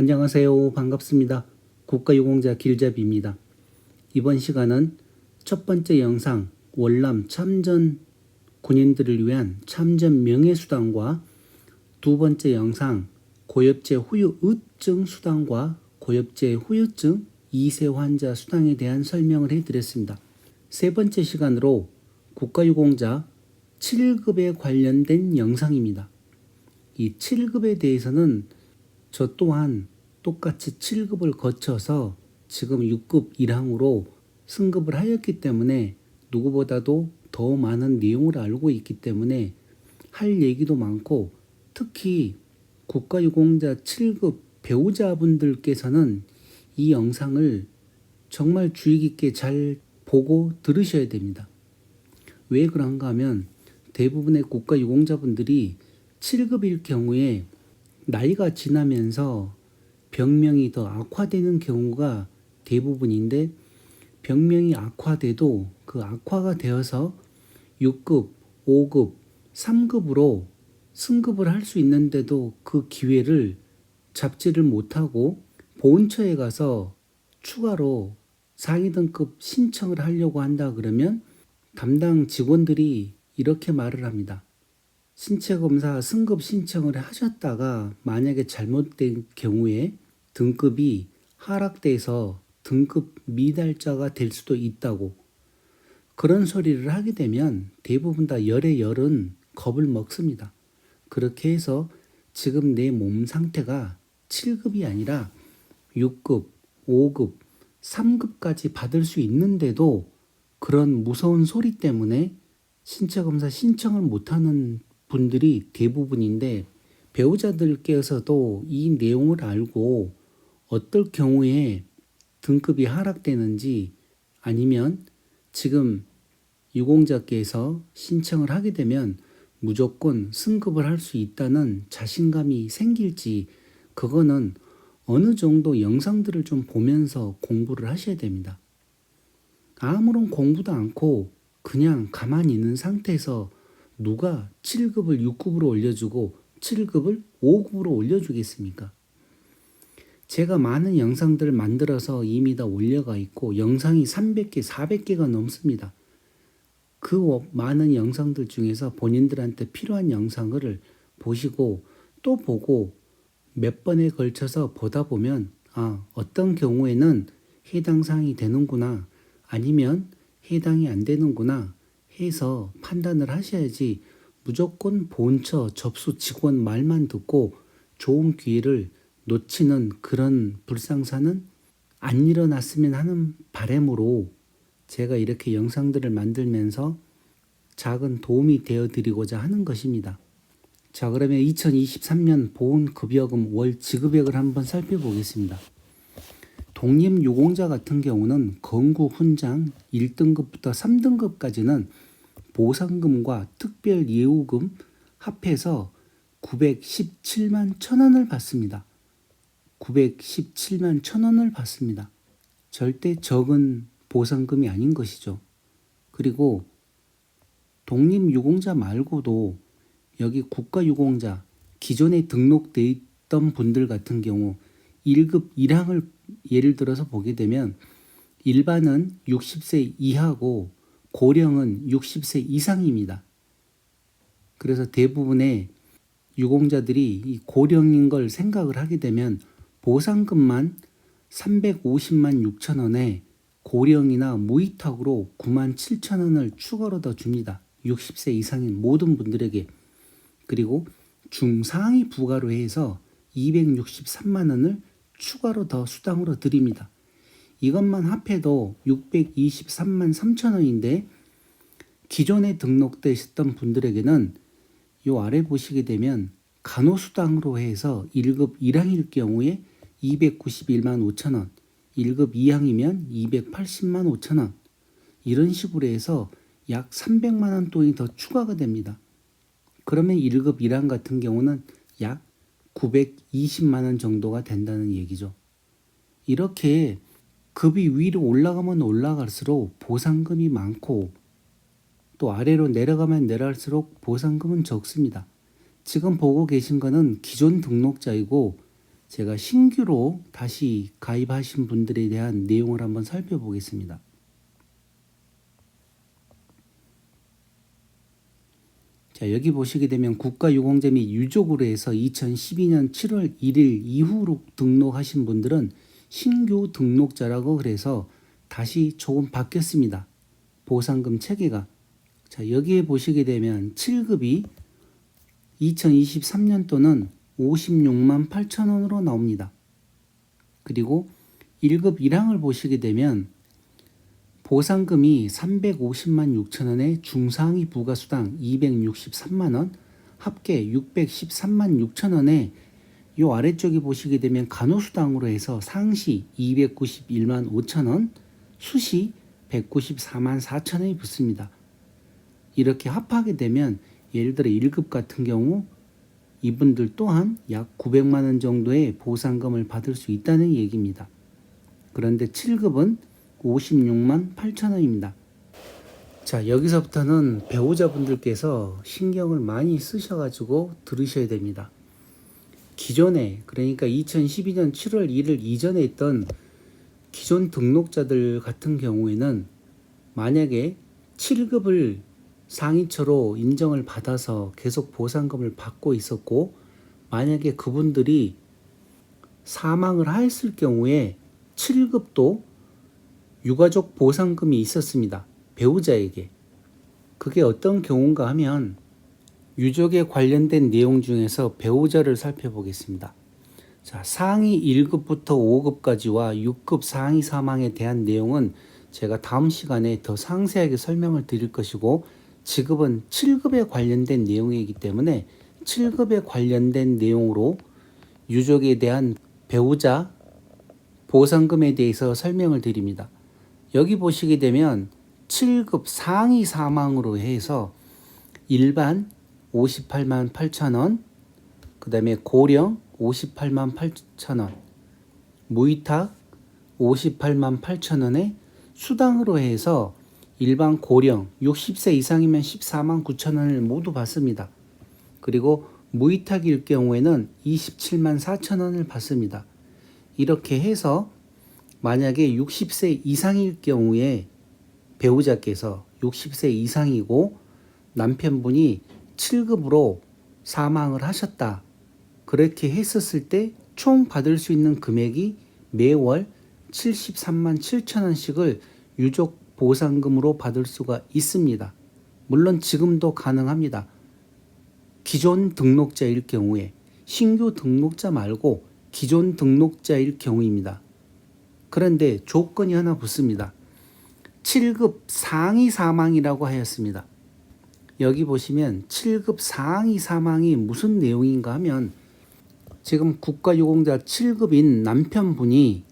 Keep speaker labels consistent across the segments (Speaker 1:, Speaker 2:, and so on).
Speaker 1: 안녕하세요. 반갑습니다. 국가유공자 길잡이입니다. 이번 시간은 첫 번째 영상 월남 참전 군인들을 위한 참전 명예수당과 두 번째 영상 고엽제 후유증 수당과 고엽제 후유증 2세 환자 수당에 대한 설명을 해드렸습니다. 세 번째 시간으로 국가유공자 7급에 관련된 영상입니다. 이 7급에 대해서는 저 또한 똑같이 7급을 거쳐서 지금 6급 1항으로 승급을 하였기 때문에 누구보다도 더 많은 내용을 알고 있기 때문에 할 얘기도 많고 특히 국가유공자 7급 배우자분들께서는 이 영상을 정말 주의 깊게 잘 보고 들으셔야 됩니다. 왜 그런가 하면 대부분의 국가유공자분들이 7급일 경우에 나이가 지나면서 병명이 더 악화되는 경우가 대부분인데 병명이 악화돼도 그 악화가 되어서 6급, 5급, 3급으로 승급을 할 수 있는데도 그 기회를 잡지를 못하고 보훈처에 가서 추가로 상위 등급 신청을 하려고 한다 그러면 담당 직원들이 이렇게 말을 합니다. 신체 검사 승급 신청을 하셨다가 만약에 잘못된 경우에 등급이 하락돼서 등급 미달자가 될 수도 있다고 그런 소리를 하게 되면 대부분 다 열의 열은 겁을 먹습니다. 그렇게 해서 지금 내 몸 상태가 7급이 아니라 6급, 5급, 3급까지 받을 수 있는데도 그런 무서운 소리 때문에 신체 검사 신청을 못하는 분들이 대부분인데 배우자들께서도 이 내용을 알고 어떨 경우에 등급이 하락되는지 아니면 지금 유공자께서 신청을 하게 되면 무조건 승급을 할 수 있다는 자신감이 생길지 그거는 어느 정도 영상들을 좀 보면서 공부를 하셔야 됩니다. 아무런 공부도 않고 그냥 가만히 있는 상태에서 누가 7급을 6급으로 올려주고 7급을 5급으로 올려주겠습니까? 제가 많은 영상들을 만들어서 이미 다 올려가 있고 영상이 300개, 400개가 넘습니다. 그 많은 영상들 중에서 본인들한테 필요한 영상을 보시고 또 보고 몇 번에 걸쳐서 보다 보면 아, 어떤 경우에는 해당 사항이 되는구나 아니면 해당이 안 되는구나 해서 판단을 하셔야지 무조건 본처 접수 직원 말만 듣고 좋은 기회를 놓치는 그런 불상사는 안 일어났으면 하는 바램으로 제가 이렇게 영상들을 만들면서 작은 도움이 되어 드리고자 하는 것입니다. 자, 그러면 2023년 보훈급여금 월 지급액을 한번 살펴보겠습니다. 독립유공자 같은 경우는 건국 훈장 1등급부터 3등급까지는 보상금과 특별 예우금 합해서 917만 천원을 받습니다. 917만 천원을 받습니다. 절대 적은 보상금이 아닌 것이죠. 그리고 독립유공자 말고도 여기 국가유공자 기존에 등록돼 있던 분들 같은 경우 1급 1항을 예를 들어서 보게 되면 일반은 60세 이하고 고령은 60세 이상입니다. 그래서 대부분의 유공자들이 이 고령인 걸 생각을 하게 되면 보상금만 350만 6천 원에 고령이나 무위탁으로 9만 7천 원을 추가로 더 줍니다. 60세 이상인 모든 분들에게 그리고 중상위 부가로 해서 263만 원을 추가로 더 수당으로 드립니다. 이것만 합해도 623만 3천 원인데 기존에 등록되셨던 분들에게는 요 아래 보시게 되면 간호수당으로 해서 1급 1항일 경우에 291만 5천 원, 1급 2항이면 280만 5천 원 이런 식으로 해서 약 300만 원 돈이 더 추가가 됩니다. 그러면 1급 1항 같은 경우는 약 920만 원 정도가 된다는 얘기죠. 이렇게 급이 위로 올라가면 올라갈수록 보상금이 많고 또 아래로 내려가면 내려갈수록 보상금은 적습니다. 지금 보고 계신 거는 기존 등록자이고 제가 신규로 다시 가입하신 분들에 대한 내용을 한번 살펴보겠습니다. 자, 여기 보시게 되면 국가유공자 및 유족으로 해서 2012년 7월 1일 이후로 등록하신 분들은 신규 등록자라고 그래서 다시 조금 바뀌었습니다. 보상금 체계가. 자, 여기에 보시게 되면 7급이 2023년도는 56만 8천 원으로 나옵니다. 그리고 1급 1항을 보시게 되면 보상금이 350만 6천 원에 중상위 부가수당 263만 원, 합계 613만 6천 원에 요 아래쪽에 보시게 되면 간호수당으로 해서 상시 291만 5천 원, 수시 194만 4천 원이 붙습니다. 이렇게 합하게 되면 예를 들어 1급 같은 경우 이분들 또한 약 900만 원 정도의 보상금을 받을 수 있다는 얘기입니다. 그런데 7급은 56만 8천 원입니다. 자, 여기서부터는 배우자분들께서 신경을 많이 쓰셔가지고 들으셔야 됩니다. 기존에, 그러니까 2012년 7월 1일 이전에 있던 기존 등록자들 같은 경우에는 만약에 7급을 상위처로 인정을 받아서 계속 보상금을 받고 있었고, 만약에 그분들이 사망을 하였을 경우에 7급도 유가족 보상금이 있었습니다. 배우자에게. 그게 어떤 경우인가 하면 유족에 관련된 내용 중에서 배우자를 살펴보겠습니다. 자, 상위 1급부터 5급까지와 6급 상위 사망에 대한 내용은 제가 다음 시간에 더 상세하게 설명을 드릴 것이고 지급은 7급에 관련된 내용이기 때문에 7급에 관련된 내용으로 유족에 대한 배우자 보상금에 대해서 설명을 드립니다. 여기 보시게 되면 7급 상위 사망으로 해서 일반 58만 8천 원, 그 다음에 고령 58만 8천 원, 무위탁 58만 8천 원에 수당으로 해서 일반 고령 60세 이상이면 14만 9천 원을 모두 받습니다. 그리고 무위탁일 경우에는 27만 4천 원을 받습니다. 이렇게 해서 만약에 60세 이상일 경우에 배우자께서 60세 이상이고 남편분이 7급으로 사망을 하셨다. 그렇게 했었을 때 총 받을 수 있는 금액이 매월 73만 7천 원씩을 유족 보상금으로 받을 수가 있습니다. 물론 지금도 가능합니다. 기존 등록자일 경우에 신규 등록자 말고 기존 등록자일 경우입니다. 그런데 조건이 하나 붙습니다. 7급 상위 사망이라고 하였습니다. 여기 보시면 7급 상위 사망이 무슨 내용인가 하면 지금 국가유공자 7급인 남편분이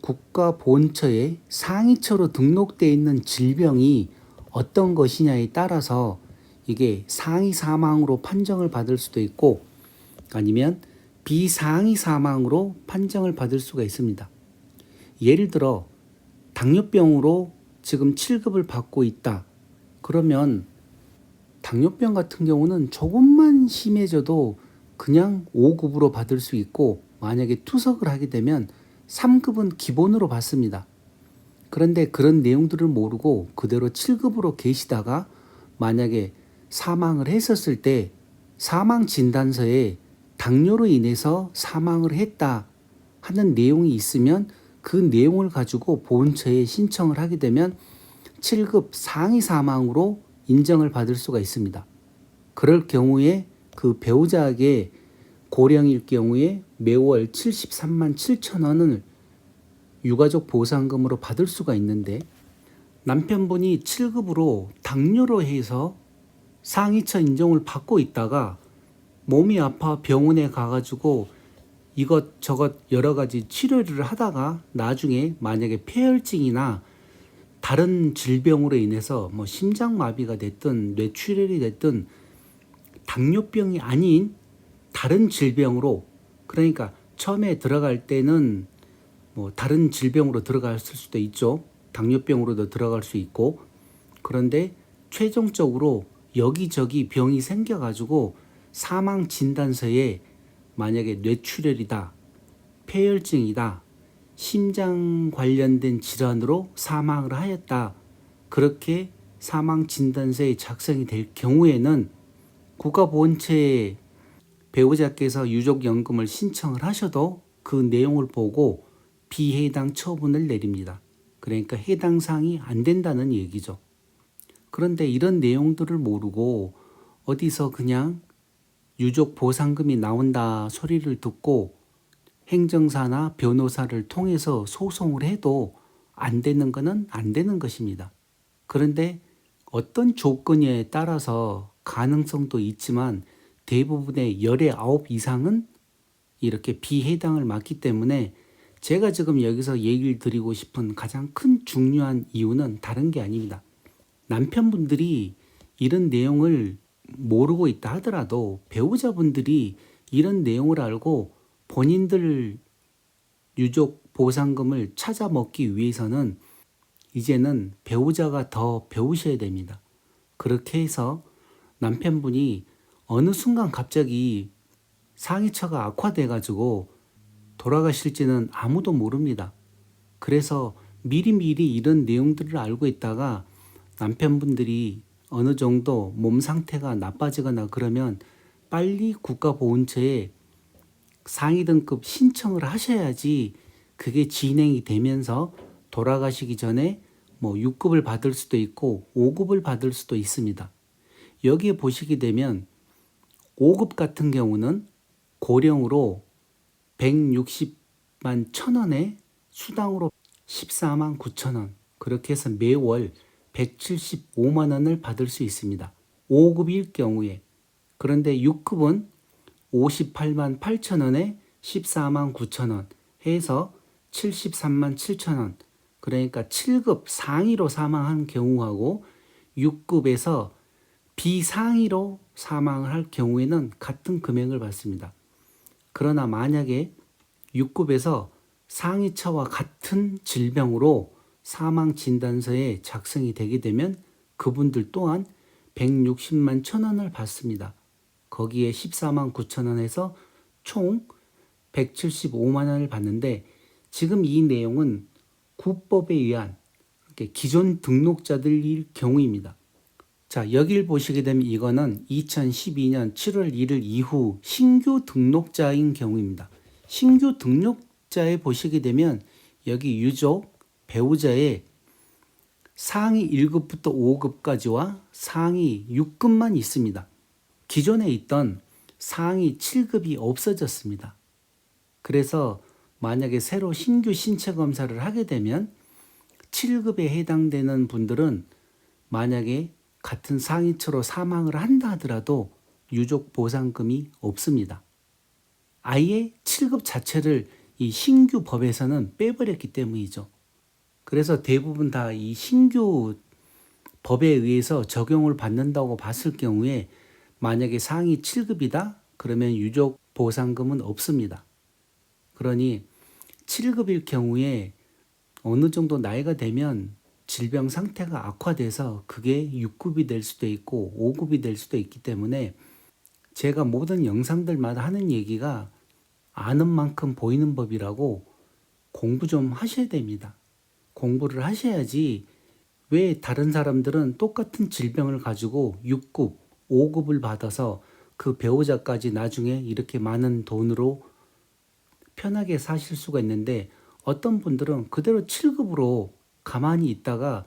Speaker 1: 국가 본처에 상위처로 등록되어 있는 질병이 어떤 것이냐에 따라서 이게 상위 사망으로 판정을 받을 수도 있고 아니면 비상위 사망으로 판정을 받을 수가 있습니다. 예를 들어 당뇨병으로 지금 7급을 받고 있다. 그러면 당뇨병 같은 경우는 조금만 심해져도 그냥 5급으로 받을 수 있고 만약에 투석을 하게 되면 3급은 기본으로 받습니다. 그런데 그런 내용들을 모르고 그대로 7급으로 계시다가 만약에 사망을 했었을 때 사망 진단서에 당뇨로 인해서 사망을 했다 하는 내용이 있으면 그 내용을 가지고 보훈처에 신청을 하게 되면 7급 상위 사망으로 인정을 받을 수가 있습니다. 그럴 경우에 그 배우자에게 고령일 경우에 매월 73만 7천 원을 유가족 보상금으로 받을 수가 있는데 남편분이 7급으로 당뇨로 해서 상위처 인정을 받고 있다가 몸이 아파 병원에 가가지고 이것저것 여러 가지 치료를 하다가 나중에 만약에 폐혈증이나 다른 질병으로 인해서 뭐 심장마비가 됐든 뇌출혈이 됐든 당뇨병이 아닌 다른 질병으로 그러니까 처음에 들어갈 때는 뭐 다른 질병으로 들어갔을 수도 있죠. 당뇨병으로도 들어갈 수 있고 그런데 최종적으로 여기저기 병이 생겨가지고 사망 진단서에 만약에 뇌출혈이다 폐혈증이다. 심장 관련된 질환으로 사망을 하였다. 그렇게 사망 진단서에 작성이 될 경우에는 국가보훈처에 배우자께서 유족연금을 신청을 하셔도 그 내용을 보고 비해당 처분을 내립니다. 그러니까 해당 사항이 안 된다는 얘기죠. 그런데 이런 내용들을 모르고 어디서 그냥 유족 보상금이 나온다 소리를 듣고 행정사나 변호사를 통해서 소송을 해도 안 되는 것은 안 되는 것입니다. 그런데 어떤 조건에 따라서 가능성도 있지만 대부분의 열의 아홉 이상은 이렇게 비해당을 맞기 때문에 제가 지금 여기서 얘기를 드리고 싶은 가장 큰 중요한 이유는 다른 게 아닙니다. 남편분들이 이런 내용을 모르고 있다 하더라도 배우자분들이 이런 내용을 알고 본인들 유족 보상금을 찾아 먹기 위해서는 이제는 배우자가 더 배우셔야 됩니다. 그렇게 해서 남편분이 어느 순간 갑자기 상해처가 악화돼 가지고 돌아가실지는 아무도 모릅니다. 그래서 미리미리 이런 내용들을 알고 있다가 남편분들이 어느 정도 몸 상태가 나빠지거나 그러면 빨리 국가보훈처에 상위 등급 신청을 하셔야지 그게 진행이 되면서 돌아가시기 전에 뭐 6급을 받을 수도 있고 5급을 받을 수도 있습니다. 여기에 보시게 되면 5급 같은 경우는 고령으로 160만 천 원에 수당으로 14만 9천 원 그렇게 해서 매월 175만 원을 받을 수 있습니다. 5급일 경우에 그런데 6급은 58만 8천 원에 14만 9천 원 해서 73만 7천 원 그러니까 7급 상위로 사망한 경우하고 6급에서 비상위로 사망을 할 경우에는 같은 금액을 받습니다. 그러나 만약에 6급에서 상위처와 같은 질병으로 사망 진단서에 작성이 되게 되면 그분들 또한 160만 천 원을 받습니다. 거기에 14만 9천 원에서 총 175만 원을 받는데 지금 이 내용은 국법에 의한 기존 등록자들일 경우입니다. 자, 여길 보시게 되면 이거는 2012년 7월 1일 이후 신규 등록자인 경우입니다. 신규 등록자에 보시게 되면 여기 유족, 배우자의 상위 1급부터 5급까지와 상위 6급만 있습니다. 기존에 있던 상위 7급이 없어졌습니다. 그래서 만약에 새로 신규 신체 검사를 하게 되면 7급에 해당되는 분들은 만약에 같은 상위처로 사망을 한다 하더라도 유족 보상금이 없습니다. 아예 7급 자체를 이 신규 법에서는 빼버렸기 때문이죠. 그래서 대부분 다 이 신규 법에 의해서 적용을 받는다고 봤을 경우에 만약에 상위 7급이다? 그러면 유족 보상금은 없습니다. 그러니 7급일 경우에 어느 정도 나이가 되면 질병 상태가 악화돼서 그게 6급이 될 수도 있고 5급이 될 수도 있기 때문에 제가 모든 영상들마다 하는 얘기가 아는 만큼 보이는 법이라고 공부 좀 하셔야 됩니다. 공부를 하셔야지 왜 다른 사람들은 똑같은 질병을 가지고 6급, 5급을 받아서 그 배우자까지 나중에 이렇게 많은 돈으로 편하게 사실 수가 있는데 어떤 분들은 그대로 7급으로 가만히 있다가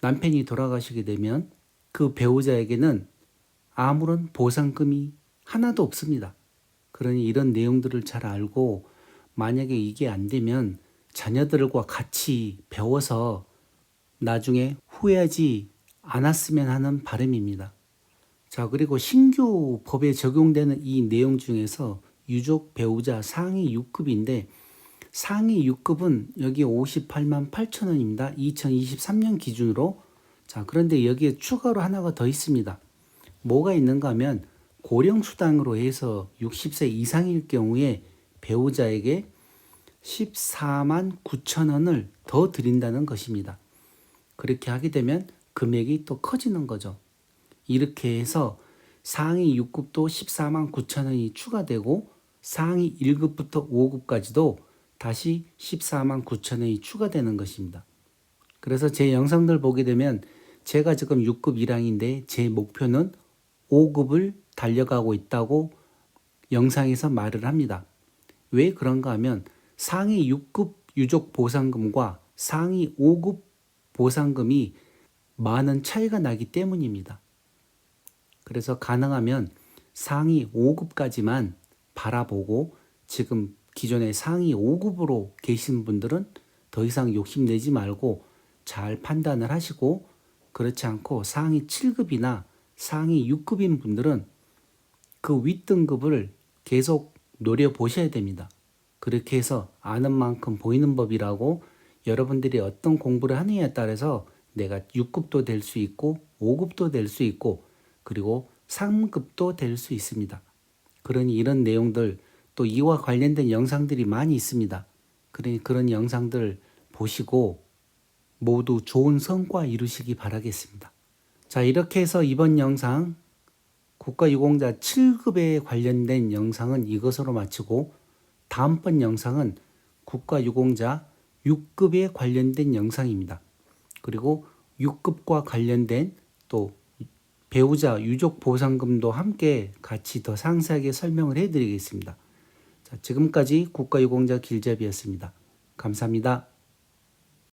Speaker 1: 남편이 돌아가시게 되면 그 배우자에게는 아무런 보상금이 하나도 없습니다. 그러니 이런 내용들을 잘 알고 만약에 이게 안 되면 자녀들과 같이 배워서 나중에 후회하지 않았으면 하는 바람입니다. 자, 그리고 신규 법에 적용되는 이 내용 중에서 유족 배우자 상위 6급인데 상위 6급은 여기 58만 8천 원입니다. 2023년 기준으로. 자, 그런데 여기에 추가로 하나가 더 있습니다. 뭐가 있는가 하면 고령수당으로 해서 60세 이상일 경우에 배우자에게 14만 9천 원을 더 드린다는 것입니다. 그렇게 하게 되면 금액이 또 커지는 거죠. 이렇게 해서 상위 6급도 14만 9천 원이 추가되고 상위 1급부터 5급까지도 다시 14만 9천 원이 추가되는 것입니다. 그래서 제 영상들 보게 되면 제가 지금 6급 1항인데 제 목표는 5급을 달려가고 있다고 영상에서 말을 합니다. 왜 그런가 하면 상위 6급 유족 보상금과 상위 5급 보상금이 많은 차이가 나기 때문입니다. 그래서 가능하면 상위 5급까지만 바라보고 지금 기존의 상위 5급으로 계신 분들은 더 이상 욕심내지 말고 잘 판단을 하시고 그렇지 않고 상위 7급이나 상위 6급인 분들은 그 윗등급을 계속 노려보셔야 됩니다. 그렇게 해서 아는 만큼 보이는 법이라고 여러분들이 어떤 공부를 하느냐에 따라서 내가 6급도 될 수 있고 5급도 될 수 있고 그리고 3급도 될 수 있습니다. 그러니 이런 내용들 또 이와 관련된 영상들이 많이 있습니다. 그러니 그런 영상들 보시고 모두 좋은 성과 이루시기 바라겠습니다. 자, 이렇게 해서 이번 영상 국가유공자 7급에 관련된 영상은 이것으로 마치고 다음번 영상은 국가유공자 6급에 관련된 영상입니다. 그리고 6급과 관련된 또 배우자 유족 보상금도 함께 같이 더 상세하게 설명을 해드리겠습니다. 자, 지금까지 국가유공자 길잡이였습니다. 감사합니다.